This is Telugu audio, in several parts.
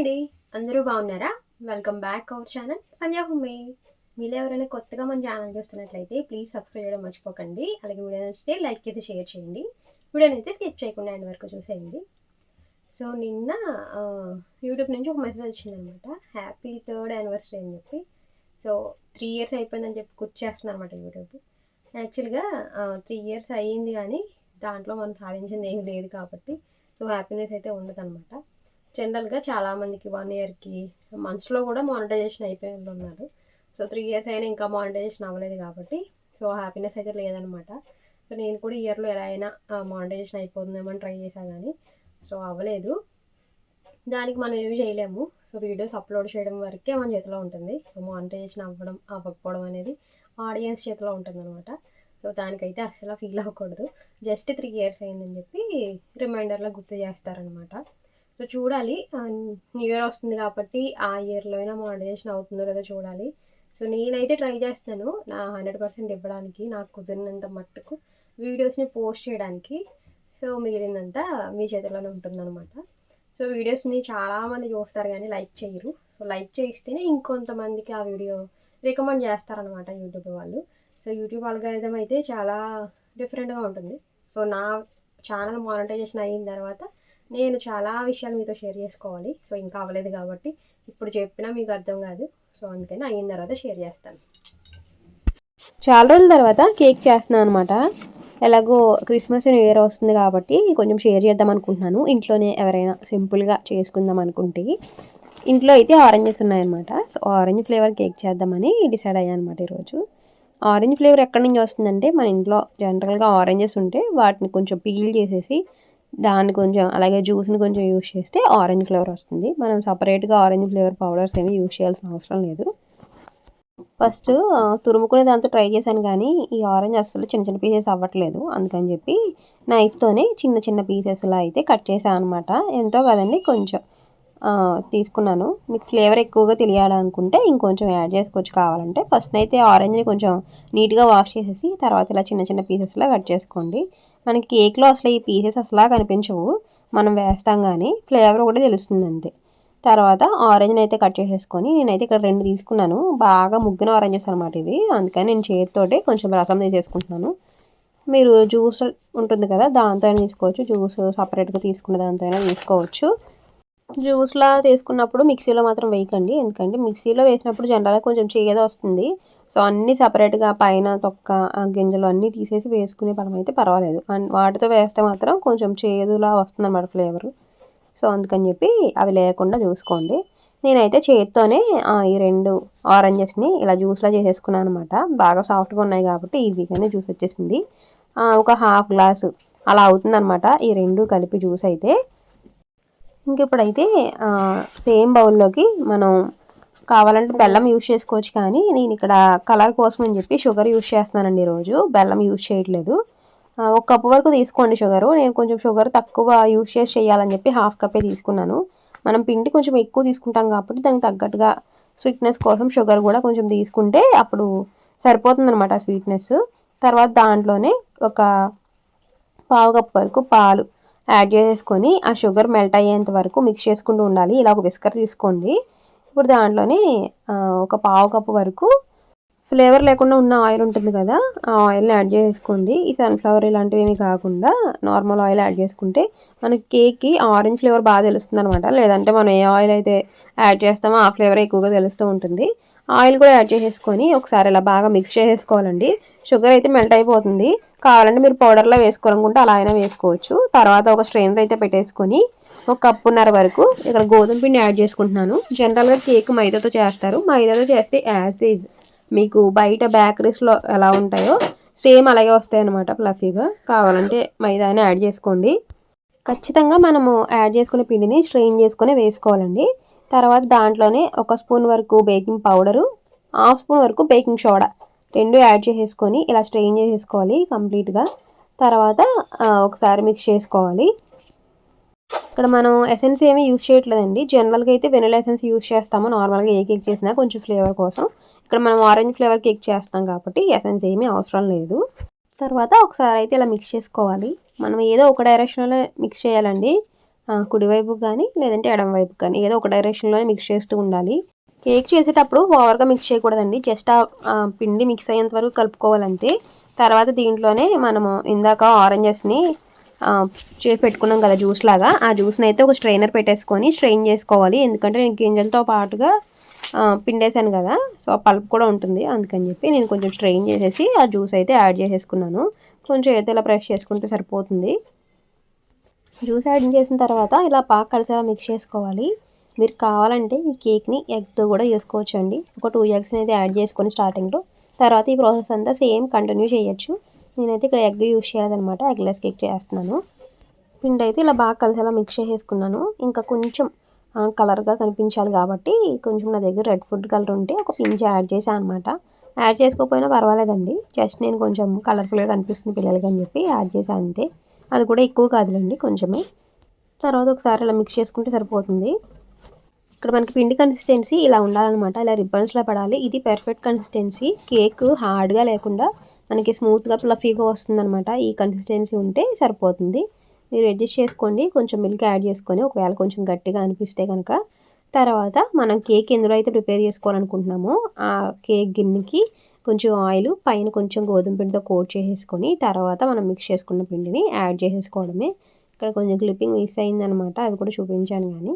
అండి. అందరూ బాగున్నారా? Welcome back our channel Sandhya హుమ్మే. మీరు ఎవరైనా కొత్తగా మన ఛానల్ చూస్తున్నట్లయితే ప్లీజ్ సబ్స్క్రైబ్ చేయడం మర్చిపోకండి. అలాగే వీడియో నచ్చితే లైక్ అయితే షేర్ చేయండి. వీడియోని అయితే స్కిప్ చేయకుండా ఎండ్ వరకు చూసేయండి. సో నిన్న యూట్యూబ్ నుంచి ఒక మెసేజ్ వచ్చిందనమాట హ్యాపీ థర్డ్ యానివర్సరీ అని చెప్పి. సో త్రీ ఇయర్స్ అయిపోయిందని చెప్పి కూర్చేస్తున్నాను అనమాట యూట్యూబ్ యాక్చువల్గా త్రీ ఇయర్స్ అయ్యింది కానీ దాంట్లో మనం సాధించింది ఏం లేదు కాబట్టి. సో హ్యాపీనెస్ అయితే ఉండదు అనమాట జనరల్గా చాలామందికి వన్ ఇయర్కి మంత్స్లో కూడా మానిటైజేషన్ అయిపోయి వాళ్ళు ఉన్నారు సో త్రీ ఇయర్స్ అయినా ఇంకా మానిటైజేషన్ అవ్వలేదు కాబట్టి సో హ్యాపీనెస్ అయితే లేదనమాట. సో నేను కూడా ఇయర్లో ఎలా అయినా మానిటైజేషన్ అయిపోతుందేమో అని ట్రై చేశా కానీ సో అవ్వలేదు. దానికి మనం ఏమి చేయలేము. సో వీడియోస్ అప్లోడ్ చేయడం వరకే మన చేతిలో ఉంటుంది. సో మానిటైజేషన్ అవ్వడం అవ్వకపోవడం అనేది ఆడియన్స్ చేతిలో ఉంటుంది అనమాట సో దానికైతే అసలు ఫీల్ అవ్వకూడదు. జస్ట్ త్రీ ఇయర్స్ అయిందని చెప్పి రిమైండర్లో గుర్తు చేస్తారనమాట. సో చూడాలి. న్యూ ఇయర్ వస్తుంది కాబట్టి ఆ ఇయర్లో అయినా మానిటైజేషన్ అవుతుందో లేదో చూడాలి. సో నేనైతే ట్రై చేస్తాను. నా హండ్రెడ్ పర్సెంట్ ఇవ్వడానికి నాకు కుదిరినంత మట్టుకు వీడియోస్ని పోస్ట్ చేయడానికి. సో మిగిలిందంతా మీ చేతిలోనే ఉంటుందన్నమాట. సో వీడియోస్ని చాలామంది చూస్తారు కానీ లైక్ చేయరు. సో లైక్ చేస్తేనే ఇంకొంతమందికి ఆ వీడియో రికమెండ్ చేస్తారనమాట యూట్యూబ్ వాళ్ళు. సో యూట్యూబ్ అల్గారిథం అయితే చాలా డిఫరెంట్గా ఉంటుంది. సో నా ఛానల్ మానిటైజేషన్ అయిన తర్వాత నేను చాలా విషయాలు మీతో షేర్ చేసుకోవాలి. సో ఇంకా అవ్వలేదు కాబట్టి ఇప్పుడు చెప్పినా మీకు అర్థం కాదు. సో అందుకని అయిన తర్వాత షేర్ చేస్తాను. చాలా రోజుల తర్వాత కేక్ చేస్తున్నాను అనమాట ఎలాగో క్రిస్మస్ న్యూ ఇయర్ వస్తుంది కాబట్టి కొంచెం షేర్ చేద్దాం అనుకుంటున్నాను. ఇంట్లోనే ఎవరైనా సింపుల్గా చేసుకుందాం అనుకుంటే. ఇంట్లో అయితే ఆరెంజెస్ ఉన్నాయన్నమాట. సో ఆరెంజ్ ఫ్లేవర్ కేక్ చేద్దామని డిసైడ్ అయ్యాను అనమాట ఈరోజు. ఆరెంజ్ ఫ్లేవర్ ఎక్కడి నుంచి వస్తుందంటే మన ఇంట్లో జనరల్గా ఆరెంజెస్ ఉంటే వాటిని కొంచెం పీల్ చేసేసి దాన్ని కొంచెం అలాగే జ్యూస్ని కొంచెం యూస్ చేస్తే ఆరెంజ్ ఫ్లేవర్ వస్తుంది. మనం సపరేట్గా ఆరెంజ్ ఫ్లేవర్ పౌడర్స్ ఏమి యూస్ చేయాల్సిన అవసరం లేదు. ఫస్ట్ తురుముకునే దాంతో ట్రై చేశాను కానీ ఈ ఆరెంజ్ అస్సలు చిన్న చిన్న పీసెస్ అవ్వట్లేదు. అందుకని చెప్పి నైఫ్తోనే చిన్న చిన్న పీసెస్లా అయితే కట్ చేశాను అనమాట ఎంతో కదండి కొంచెం తీసుకున్నాను. మీకు ఫ్లేవర్ ఎక్కువగా తెలియాలనుకుంటే ఇంకొంచెం యాడ్ చేసుకోవచ్చు కావాలంటే. ఫస్ట్ అయితే ఆరెంజ్ని కొంచెం నీట్గా వాష్ చేసేసి తర్వాత ఇలా చిన్న చిన్న పీసెస్లా కట్ చేసుకోండి. మనకి కేక్లో అసలు ఈ పీసెస్ అసలు కనిపించవు. మనం వేస్తాం కానీ ఫ్లేవర్ కూడా తెలుస్తుంది అంతే. తర్వాత ఆరెంజ్ని అయితే కట్ చేసేసుకొని నేనైతే ఇక్కడ రెండు తీసుకున్నాను. బాగా ముగ్గిన ఆరెంజెస్ అనమాట ఇవి. అందుకని నేను చేతితోటి కొంచెం రసం తీసేసుకుంటున్నాను. మీరు జ్యూస్ ఉంటుంది కదా దాంతో అయినా తీసుకోవచ్చు. జ్యూస్ సపరేట్గా తీసుకున్న దాంతో అయినా తీసుకోవచ్చు. జ్యూస్లా తీసుకున్నప్పుడు మిక్సీలో మాత్రం వేయకండి. ఎందుకంటే మిక్సీలో వేసినప్పుడు జనరల్గా కొంచెం చేదు వస్తుంది. సో అన్నీ సపరేట్గా పైన తొక్క గింజలు అన్నీ తీసేసి వేసుకునే పరం అయితే పర్వాలేదు. అండ్ వాటితో వేస్తే మాత్రం కొంచెం చేదులా వస్తుందన్నమాట ఫ్లేవర్. సో అందుకని చెప్పి అవి లేకుండా చూసుకోండి. నేనైతే చేతితోనే ఈ రెండు ఆరెంజెస్ని ఇలా జ్యూస్లా చేసేసుకున్నాను అనమాట బాగా సాఫ్ట్గా ఉన్నాయి కాబట్టి ఈజీగానే జ్యూస్ వచ్చేసింది. ఒక హాఫ్ గ్లాసు అలా అవుతుందన్నమాట ఈ రెండు కలిపి జ్యూస్ అయితే. ఇంక ఇప్పుడైతే సేమ్ బౌల్లోకి మనం కావాలంటే బెల్లం యూస్ చేసుకోవచ్చు కానీ నేను ఇక్కడ కలర్ కోసం అని చెప్పి షుగర్ యూజ్ చేస్తున్నానండి ఈరోజు బెల్లం యూస్ చేయట్లేదు. ఒక కప్పు వరకు తీసుకోండి షుగరు. నేను కొంచెం షుగర్ తక్కువ యూస్ చేసి చేయాలని చెప్పి హాఫ్ కప్పే తీసుకున్నాను. మనం పిండి కొంచెం ఎక్కువ తీసుకుంటాం కాబట్టి దానికి తగ్గట్టుగా స్వీట్నెస్ కోసం షుగర్ కూడా కొంచెం తీసుకుంటే అప్పుడు సరిపోతుందనమాట స్వీట్నెస్. తర్వాత దాంట్లోనే ఒక పావు కప్పు వరకు పాలు యాడ్ చేసేసుకొని ఆ షుగర్ మెల్ట్ అయ్యేంత వరకు మిక్స్ చేసుకుంటూ ఉండాలి. ఇలా ఒక విస్కర్ తీసుకోండి. ఇప్పుడు దాంట్లోని ఒక పావు కప్పు వరకు ఫ్లేవర్ లేకుండా ఉన్న ఆయిల్ ఉంటుంది కదా ఆ ఆయిల్ని యాడ్ చేసుకోండి. ఈ సన్ఫ్లవర్ ఇలాంటివి ఏమీ కాకుండా నార్మల్ ఆయిల్ యాడ్ చేసుకుంటే మనకి కేక్కి ఆరెంజ్ ఫ్లేవర్ బాగా తెలుస్తుంది అనమాట లేదంటే మనం ఏ ఆయిల్ అయితే యాడ్ చేస్తామో ఆ ఫ్లేవర్ ఎక్కువగా తెలుస్తూ ఉంటుంది. ఆయిల్ కూడా యాడ్ చేసేసుకొని ఒకసారి ఇలా బాగా మిక్స్ చేసేసుకోవాలండి. షుగర్ అయితే మెల్ట్ అయిపోతుంది. కావాలంటే మీరు పౌడర్లో వేసుకోవాలనుకుంటే అలా అయినా వేసుకోవచ్చు. తర్వాత ఒక స్ట్రైనర్ అయితే పెట్టేసుకొని ఒక కప్పున్నర వరకు ఇక్కడ గోధుమ పిండి యాడ్ చేసుకుంటున్నాను. జనరల్గా కేక్ మైదాతో చేస్తారు. మైదాతో చేస్తే యాజ్ ఈజ్ మీకు బయట బేకరీస్లో ఎలా ఉంటాయో సేమ్ అలాగే వస్తాయి అనమాట ఫ్లఫీగా కావాలంటే మైదాని యాడ్ చేసుకోండి. ఖచ్చితంగా మనము యాడ్ చేసుకునే పిండిని స్ట్రెయిన్ చేసుకొని వేసుకోవాలండి. తర్వాత దాంట్లోనే ఒక స్పూన్ వరకు బేకింగ్ పౌడరు హాఫ్ స్పూన్ వరకు బేకింగ్ సోడా. రెండు యాడ్ చేసేసుకొని ఇలా స్ట్రెయిన్ చేసేసుకోవాలి కంప్లీట్గా. తర్వాత ఒకసారి మిక్స్ చేసుకోవాలి. ఇక్కడ మనం ఎసెన్స్ ఏమీ యూజ్ చేయట్లేదండి. జనరల్గా అయితే వెనిలా ఎసెన్స్ యూస్ చేస్తాము. నార్మల్గా ఏ కేక్ చేసినా కొంచెం ఫ్లేవర్ కోసం. ఇక్కడ మనం ఆరెంజ్ ఫ్లేవర్ కేక్ చేస్తాం కాబట్టి ఎసెన్స్ ఏమీ అవసరం లేదు. తర్వాత ఒకసారి అయితే ఇలా మిక్స్ చేసుకోవాలి. మనం ఏదో ఒక డైరెక్షన్లో మిక్స్ చేయాలండి. కుడివైపు కానీ లేదంటే ఎడం వైపు కానీ ఏదో ఒక డైరెక్షన్లోనే మిక్స్ చేస్తూ ఉండాలి. కేక్ చేసేటప్పుడు ఓవర్గా మిక్స్ చేయకూడదండి. జస్ట్ ఆ పిండి మిక్స్ అయ్యేంత వరకు కలుపుకోవాలంతే. తర్వాత దీంట్లోనే మనము ఇందాక ఆరెంజెస్ని చేసి పెట్టుకున్నాం కదా జ్యూస్ లాగా. ఆ జ్యూస్ని అయితే ఒక స్ట్రైనర్ పెట్టేసుకొని స్ట్రెయిన్ చేసుకోవాలి. ఎందుకంటే నేను గింజలతో పాటుగా పిండేశాను కదా. సో ఆ పల్ప్ కూడా ఉంటుంది. అందుకని చెప్పి నేను కొంచెం స్ట్రెయిన్ చేసేసి ఆ జ్యూస్ అయితే యాడ్ చేసేసుకున్నాను. కొంచెం అయితే ఇలా ప్రెష్ చేసుకుంటే సరిపోతుంది. జ్యూస్ యాడ్ చేసిన తర్వాత ఇలా బాగా కలిసేలా మిక్స్ చేసుకోవాలి. మీరు కావాలంటే ఈ కేక్ని ఎగ్తో కూడా చేసుకోవచ్చు అండి ఒక టూ ఎగ్స్ని అయితే యాడ్ చేసుకొని స్టార్టింగ్లో తర్వాత ఈ ప్రాసెస్ అంతా సేమ్ కంటిన్యూ చేయొచ్చు. నేనైతే ఇక్కడ ఎగ్ యూస్ చేయాలన్నమాట. ఎగ్లెస్ కేక్ చేస్తున్నాను. పిండి అయితే ఇలా బాగా కలిసేలా మిక్స్ చేసుకున్నాను. ఇంకా కొంచెం కలర్గా కనిపించాలి కాబట్టి కొంచెం నా దగ్గర రెడ్ ఫుడ్ కలర్ ఉంటే ఒక పించి యాడ్ చేశాను అనమాట యాడ్ చేసుకోకపోయినా పర్వాలేదండి. జస్ట్ నేను కొంచెం కలర్ఫుల్గా కనిపిస్తుంది పిల్లలకి అని చెప్పి యాడ్ చేశాను అంతే. అది కూడా ఎక్కువ కాదులేండి కొంచెమే. తర్వాత ఒకసారి అలా మిక్స్ చేసుకుంటే సరిపోతుంది. ఇక్కడ మనకి పిండి కన్సిస్టెన్సీ ఇలా ఉండాలన్నమాట. ఇలా రిబ్బన్స్లో పడాలి. ఇది పర్ఫెక్ట్ కన్సిస్టెన్సీ కేక్ హార్డ్గా లేకుండా మనకి స్మూత్గా ఫ్లఫీగా వస్తుందన్నమాట. ఈ కన్సిస్టెన్సీ ఉంటే సరిపోతుంది. మీరు అడ్జస్ట్ చేసుకోండి. కొంచెం మిల్క్ యాడ్ చేసుకొని ఒకవేళ కొంచెం గట్టిగా అనిపిస్తే కనుక తర్వాత మనం కేక్ ఎందులో అయితే ప్రిపేర్ చేసుకోవాలనుకుంటున్నామో ఆ కేక్ గిన్నెకి కొంచెం ఆయిల్ పైన కొంచెం గోధుమ పిండితో కోట్ చేసేసుకొని తర్వాత మనం మిక్స్ చేసుకున్న పిండిని యాడ్ చేసేసుకోవడమే. ఇక్కడ కొంచెం క్లిప్పింగ్ మిస్ అయిందనమాట అది కూడా చూపించాను కానీ.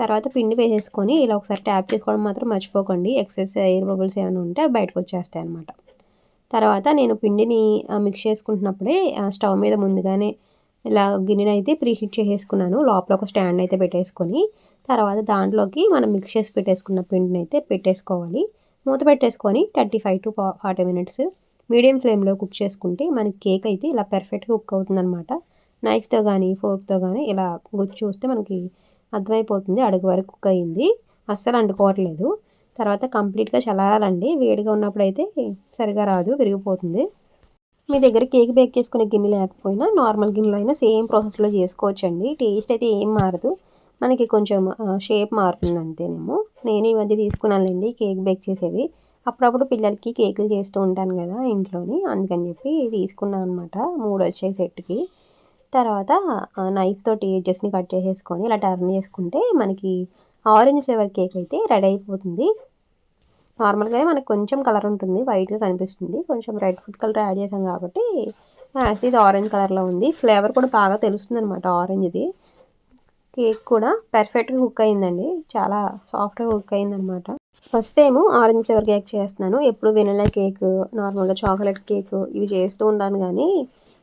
తర్వాత పిండి వేసేసుకొని ఇలా ఒకసారి ట్యాప్ చేసుకోవడం మాత్రం మర్చిపోకండి ఎక్సెస్ ఎయిర్ బబుల్స్ ఏమైనా ఉంటే బయటకు వచ్చేస్తాయి అనమాట తర్వాత నేను పిండిని మిక్స్ చేసుకుంటున్నప్పుడే స్టవ్ మీద ముందుగానే ఇలా గిన్నెని అయితే ప్రీహీట్ చేసేసుకున్నాను. లోపల ఒక స్టాండ్ అయితే పెట్టేసుకొని తర్వాత దాంట్లోకి మనం మిక్స్ చేసి పెట్టేసుకున్న పిండిని అయితే పెట్టేసుకోవాలి. మూత పెట్టేసుకొని thirty five to forty minutes medium ఫ్లేమ్లో కుక్ చేసుకుంటే మనకి కేక్ అయితే ఇలా పర్ఫెక్ట్గా కుక్ అవుతుందన్నమాట. నైఫ్తో కానీ ఫోర్క్తో కానీ ఇలా గుచ్చి చూస్తే మనకి అర్థమైపోతుంది అడుగు వరకు కుక్ అయ్యింది అస్సలు అంటుకోవట్లేదు. తర్వాత కంప్లీట్గా చలాలండి వేడిగా ఉన్నప్పుడు అయితే సరిగా రాదు విరిగిపోతుంది. మీ దగ్గర కేక్ బేక్ చేసుకునే గిన్నె లేకపోయినా నార్మల్ గిన్నెలో అయినా సేమ్ ప్రాసెస్లో చేసుకోవచ్చండి. టేస్ట్ అయితే ఏం మారదు. మనకి కొంచెం షేప్ మారుతుంది అంతేనేమో. నేను ఈ మధ్య తీసుకున్నానులేండి కేక్ బేక్ చేసేవి. అప్పుడప్పుడు పిల్లలకి కేకులు చేస్తూ ఉంటాను కదా ఇంట్లోని. అందుకని చెప్పి తీసుకున్నాను అనమాట మూడు వచ్చే సెట్కి. తర్వాత నైఫ్ తోటి ఎడ్జెస్ని కట్ చేసేసుకొని ఇలా టర్న్ చేసుకుంటే మనకి ఆరెంజ్ ఫ్లేవర్ కేక్ అయితే రెడీ అయిపోతుంది. నార్మల్గా మనకు కొంచెం కలర్ ఉంటుంది వైట్గా కనిపిస్తుంది. కొంచెం రెడ్ ఫుడ్ కలర్ యాడ్ చేసాం కాబట్టి ఇది ఆరెంజ్ కలర్లో ఉంది. ఫ్లేవర్ కూడా బాగా తెలుస్తుంది అనమాట ఆరెంజ్ది కేక్ కూడా పర్ఫెక్ట్గా కుక్ అయిందండి. చాలా సాఫ్ట్గా కుక్ అయిందనమాట first time orange flavour cake చేస్తున్నాను. ఎప్పుడు వెనిలా కేక్ నార్మల్గా చాక్లెట్ కేక్ ఇవి చేస్తూ ఉంటాను కానీ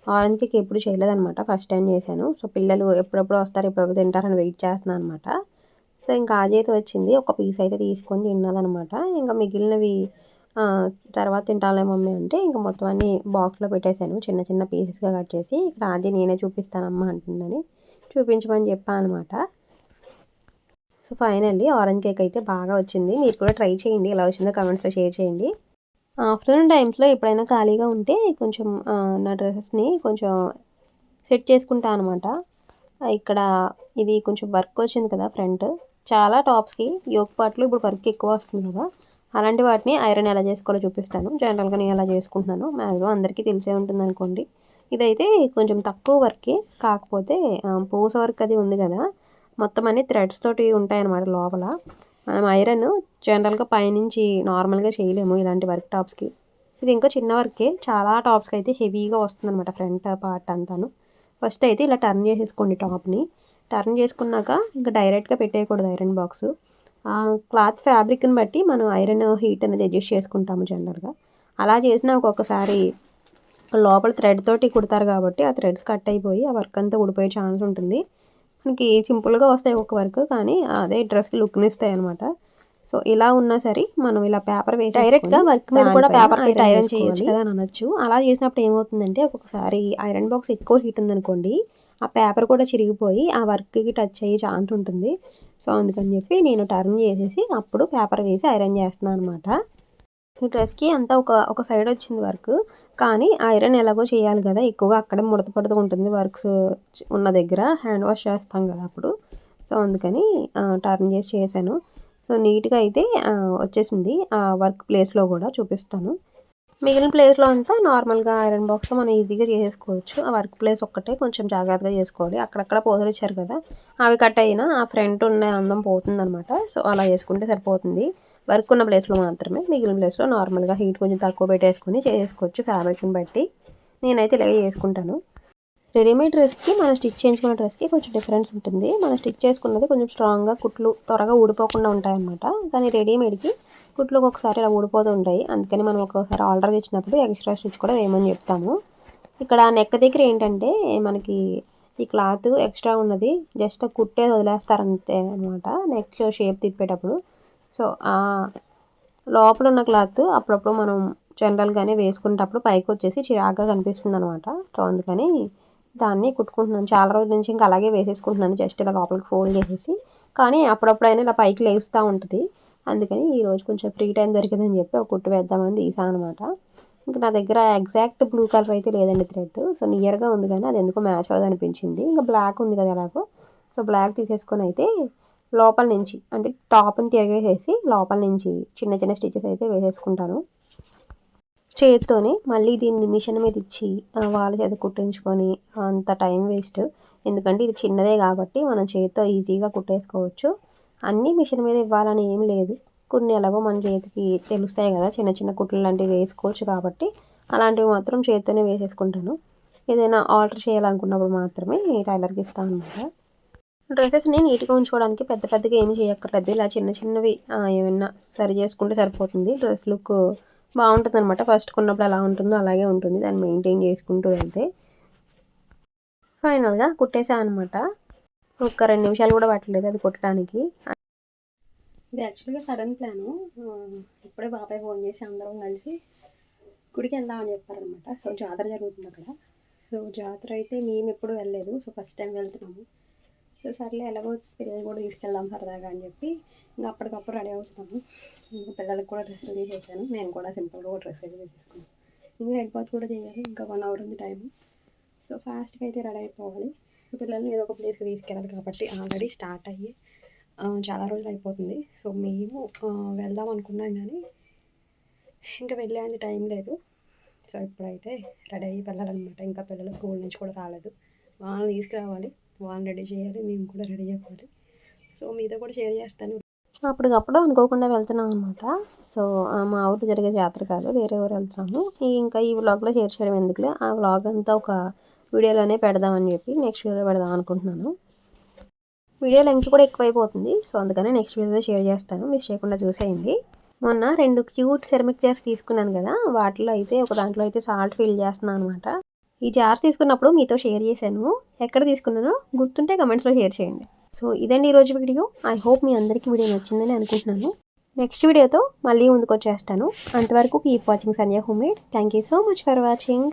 ఆరెంజ్ కేక్ ఎప్పుడు చేయలేదనమాట ఫస్ట్ టైం చేశాను. సో పిల్లలు ఎప్పుడెప్పుడు వస్తారు ఎప్పుడెప్పుడు తింటారని వెయిట్ చేస్తున్నాను అనమాట సో ఇంకా ఆజైతే వచ్చింది. ఒక పీస్ అయితే తీసుకొని తిన్నదనమాట ఇంకా మిగిలినవి తర్వాత తింటాలే మమ్మీ అంటే ఇంకా మొత్తం అన్ని బాక్స్లో పెట్టేశాను. చిన్న చిన్న పీసెస్గా కట్ చేసి ఇక్కడ ఆది నేనే చూపిస్తానమ్మా అంటుందని. చూపించమని చెప్పాను అనమాట సో ఫైనల్లీ ఆరెంజ్ కేక్ అయితే బాగా వచ్చింది. మీరు కూడా ట్రై చేయండి. ఎలా వచ్చిందో కమెంట్స్లో షేర్ చేయండి. ఆఫ్టర్నూన్ టైమ్స్లో ఎప్పుడైనా ఖాళీగా ఉంటే కొంచెం నా డ్రెస్సెస్ని కొంచెం సెట్ చేసుకుంటా అనమాట ఇక్కడ ఇది కొంచెం వర్క్ వచ్చింది కదా ఫ్రంట్. చాలా టాప్స్కి యోగ్ పాటలు ఇప్పుడు వర్క్ ఎక్కువ వస్తుంది కదా. అలాంటి వాటిని ఐరన్ ఎలా చేసుకోవాలో చూపిస్తాను. జనరల్గా నేను ఎలా చేసుకుంటున్నాను మ్యాక్సిమం అందరికీ తెలిసే ఉంటుంది అనుకోండి. ఇదైతే కొంచెం తక్కువ వర్కే కాకపోతే పూస వర్క్ అది ఉంది కదా. మొత్తం అన్ని థ్రెడ్స్ తోటి ఉంటాయన్నమాట లోపల. మనం ఐరన్ జనరల్గా పైనుంచి నార్మల్గా చేయలేము ఇలాంటి వర్క్ టాప్స్కి. ఇది ఇంకా చిన్న వర్కే చాలా టాప్స్కి అయితే హెవీగా వస్తుందన్నమాట ఫ్రంట్ పార్ట్ అంతాను. ఫస్ట్ అయితే ఇలా టర్న్ చేసేసుకోండి టాప్ని. టర్న్ చేసుకున్నాక ఇంకా డైరెక్ట్గా పెట్టేయకూడదు ఐరన్ బాక్స్. క్లాత్ ఫ్యాబ్రిక్ని బట్టి మనం ఐరన్ హీట్ అనేది అడ్జస్ట్ చేసుకుంటాము జనరల్గా. అలా చేసినా ఒక్కొక్కసారి లోపల థ్రెడ్ తోటి కుడతారు కాబట్టి ఆ థ్రెడ్స్ కట్ అయిపోయి ఆ వర్క్ అంతా ఊడిపోయే ఛాన్స్ ఉంటుంది. మనకి సింపుల్గా వస్తాయి ఒక వర్క్ కానీ అదే డ్రెస్కి లుక్ని ఇస్తాయి అనమాట సో ఇలా ఉన్నా సరే మనం ఇలా పేపర్ వేసి డైరెక్ట్గా వర్క్ మీద కూడా పేపర్ పెట్టి ఐరన్ చేయొచ్చు కదా అని అనొచ్చు. అలా చేసినప్పుడు ఏమవుతుందంటే ఒక్కొక్కసారి ఐరన్ బాక్స్ ఎక్కువ హీట్ ఉందనుకోండి ఆ పేపర్ కూడా చిరిగిపోయి ఆ వర్క్కి టచ్ అయ్యే ఛాన్స్ ఉంటుంది. సో అందుకని చెప్పి నేను టర్న్ చేసేసి అప్పుడు పేపర్ వేసి ఐరన్ చేస్తున్నాను అనమాట ఈ డ్రెస్కి అంతా ఒక ఒక సైడ్ వచ్చింది వర్క్. కానీ ఐరన్ ఎలాగో చేయాలి కదా ఎక్కువగా అక్కడే ముడత పడుతూ ఉంటుంది వర్క్స్ ఉన్న దగ్గర. హ్యాండ్ వాష్ చేస్తాం కదా అప్పుడు. సో అందుకని టర్న్ చేసి చేశాను. సో నీట్గా అయితే వచ్చేసింది. ఆ వర్క్ ప్లేస్లో కూడా చూపిస్తాను. మిగిలిన ప్లేస్లో అంతా నార్మల్గా ఐరన్ బాక్స్లో మనం ఈజీగా చేసేసుకోవచ్చు ఆ వర్క్ ప్లేస్ ఒక్కటే కొంచెం జాగ్రత్తగా చేసుకోవాలి. అక్కడక్కడ పోతలు ఇచ్చారు కదా అవి కట్ అయినా ఆ ఫ్రంట్ ఉన్న అందం పోతుందన్నమాట. సో అలా చేసుకుంటే సరిపోతుంది. వర్క్ ఉన్న ప్లేస్లో మాత్రమే మిగిలిన ప్లేస్లో నార్మల్గా హీట్ కొంచెం తక్కువ పెట్టేసుకొని చేసుకోవచ్చు ఫ్యాబ్రిక్ని బట్టి. నేనైతే ఇలాగే చేసుకుంటాను. రెడీమేడ్ డ్రెస్కి మనం స్టిచ్ చేయించుకున్న డ్రెస్కి కొంచెం డిఫరెన్స్ ఉంటుంది. మనం స్టిచ్ చేసుకున్నది కొంచెం స్ట్రాంగ్గా కుట్లు త్వరగా ఊడిపోకుండా ఉంటాయి అన్నమాట కానీ రెడీమేడ్కి కుట్లు ఒక్కొక్కసారి ఇలా ఊడిపోతూ ఉంటాయి. అందుకని మనం ఒక్కొక్కసారి ఆర్డర్ ఇచ్చినప్పుడు ఎక్స్ట్రా స్టిచ్ కూడా వేయమని చెప్తాము ఇక్కడ నెక్ దగ్గర ఏంటంటే మనకి ఈ క్లాత్ ఎక్స్ట్రా ఉన్నది. జస్ట్ కుట్టే వదిలేస్తారు అంతే అనమాట నెక్ షేప్ తిప్పేటప్పుడు. సో లోపల ఉన్న క్లాత్ అప్పుడప్పుడు మనం జనరల్గానే వేసుకునేటప్పుడు పైకి వచ్చేసి చిరాగ్గా కనిపిస్తుంది అనమాట సో అందుకని దాన్ని కుట్టుకుంటున్నాను. చాలా రోజుల నుంచి ఇంకా అలాగే వేసేసుకుంటున్నాను. జస్ట్ ఇలా లోపలికి ఫోల్డ్ చేసేసి. కానీ అప్పుడప్పుడైనా ఇలా పైకి లేస్తూ ఉంటుంది. అందుకని ఈరోజు కొంచెం ఫ్రీ టైం దొరికిందని చెప్పి ఒక కుట్టు వేద్దామని తీసాను అనమాట ఇంకా నా దగ్గర ఎగ్జాక్ట్ బ్లూ కలర్ అయితే లేదండి థ్రెడ్. సో నియర్గా ఉంది కానీ అది ఎందుకో మ్యాచ్ అవ్వదు అనిపించింది. ఇంకా బ్లాక్ ఉంది కదా ఎలాగో. సో బ్లాక్ తీసేసుకొని అయితే లోపల నుంచి అంటే టాప్ని తిరిగేసేసి లోపల నుంచి చిన్న చిన్న స్టిచెస్ అయితే వేసేసుకుంటాను. చేతితోనే మళ్ళీ దీన్ని మిషన్ మీద ఇచ్చి వాళ్ళ చేత కుట్టించుకొని అంత టైం వేస్ట్. ఎందుకంటే ఇది చిన్నదే కాబట్టి మనం చేతితో ఈజీగా కుట్టేసుకోవచ్చు. అన్నీ మిషన్ మీద ఇవ్వాలని ఏం లేదు. కొన్ని ఎలాగో మన చేతికి తెలుస్తాయి కదా చిన్న చిన్న కుట్లు లాంటివి వేసుకోవచ్చు కాబట్టి అలాంటివి మాత్రం చేతితోనే వేసేసుకుంటాను. ఏదైనా ఆర్డర్ చేయాలనుకున్నప్పుడు మాత్రమే టైలర్కి ఇస్తాను అనమాట డ్రెస్సెస్ని నీట్గా ఉంచుకోవడానికి పెద్ద పెద్దగా ఏమి చేయక్కర్లేదు. ఇలా చిన్న చిన్నవి ఏమైనా సరి చేసుకుంటే సరిపోతుంది. డ్రెస్ లుక్ బాగుంటుంది అనమాట ఫస్ట్ కొన్నప్పుడు ఎలా ఉంటుందో అలాగే ఉంటుంది. దాన్ని మెయింటైన్ చేసుకుంటూ వెళ్తే ఫైనల్గా కుట్టేసా అనమాట ఒక రెండు నిమిషాలు కూడా పట్టలేదు అది కుట్టడానికి. ఇది యాక్చువల్గా సడన్ ప్లాను. ఇప్పుడే బాబాయ్ ఫోన్ చేసి అందరం కలిసి గుడికి వెళ్దామని చెప్పారనమాట సో జాతర జరుగుతుంది అక్కడ. సో జాతర అయితే మేము ఎప్పుడు వెళ్ళలేదు. సో ఫస్ట్ టైం వెళ్తున్నాము. సో సర్లే ఎలాగో పిల్లలు కూడా తీసుకెళ్దాం సరదాగా అని చెప్పి ఇంకా అప్పటికప్పుడు రెడీ అవుతున్నాము. ఇంకా పిల్లలకు కూడా డ్రెస్సులు తీసేసాను. నేను కూడా సింపుల్గా ఒక డ్రెస్ అయితే తీసుకున్నాను. ఇంకా హెడ్ బాత్ కూడా చేయాలి. ఇంకా వన్ అవర్ ఉంది టైం సో ఫాస్ట్గా అయితే రెడీ అయిపోవాలి. పిల్లల్ని ఏదో ఒక ప్లేస్కి తీసుకెళ్ళాలి కాబట్టి ఆల్రెడీ స్టార్ట్ అయ్యి చాలా రోజులు అయిపోతుంది. సో మేము వెళ్దాం అనుకున్నాం కానీ ఇంకా వెళ్ళేంత టైం లేదు. సో ఇప్పుడైతే రెడీ అయ్యి వెళ్ళాలన్నమాట. ఇంకా పిల్లలు స్కూల్ నుంచి కూడా రాలేదు. వాళ్ళని తీసుకురావాలి. వాళ్ళని రెడీ చేయాలి మేము కూడా రెడీ అవ్వాలి. సో మీతో కూడా షేర్ చేస్తాను. అప్పటికప్పుడు అనుకోకుండా వెళ్తున్నాం అనమాట సో మా ఊరు జరిగే జాతర కాదు వేరే ఊరు వెళ్తున్నాము. ఇంకా ఈ వ్లాగ్లో షేర్ చేయడం ఎందుకులే ఆ వ్లాగ్ అంతా ఒక వీడియోలోనే పెడదామని చెప్పి నెక్స్ట్ వీడియో పెడదాం అనుకుంటున్నాను. వీడియో లెంగ్త్ కూడా ఎక్కువైపోతుంది సో అందుకనే నెక్స్ట్ వీడియోలో షేర్ చేస్తాను. మిస్ చేయకుండా చూసేయండి. మొన్న రెండు క్యూట్ సెరమిక్ జార్స్ తీసుకున్నాను కదా వాటిలో అయితే ఒక దాంట్లో అయితే సాల్ట్ ఫిల్ చేస్తున్నాను అనమాట ఈ జార్స్ తీసుకున్నప్పుడు మీతో షేర్ చేశాను. ఎక్కడ తీసుకున్నానో గుర్తుంటే కమెంట్స్లో షేర్ చేయండి. సో ఇదండి ఈరోజు వీడియో. ఐ హోప్ మీ అందరికీ వీడియో నచ్చిందని అనుకుంటున్నాను. నెక్స్ట్ వీడియోతో మళ్ళీ ముందుకు వచ్చేస్తాను అంతవరకు keep watching Sandhya home made thank you so much for watching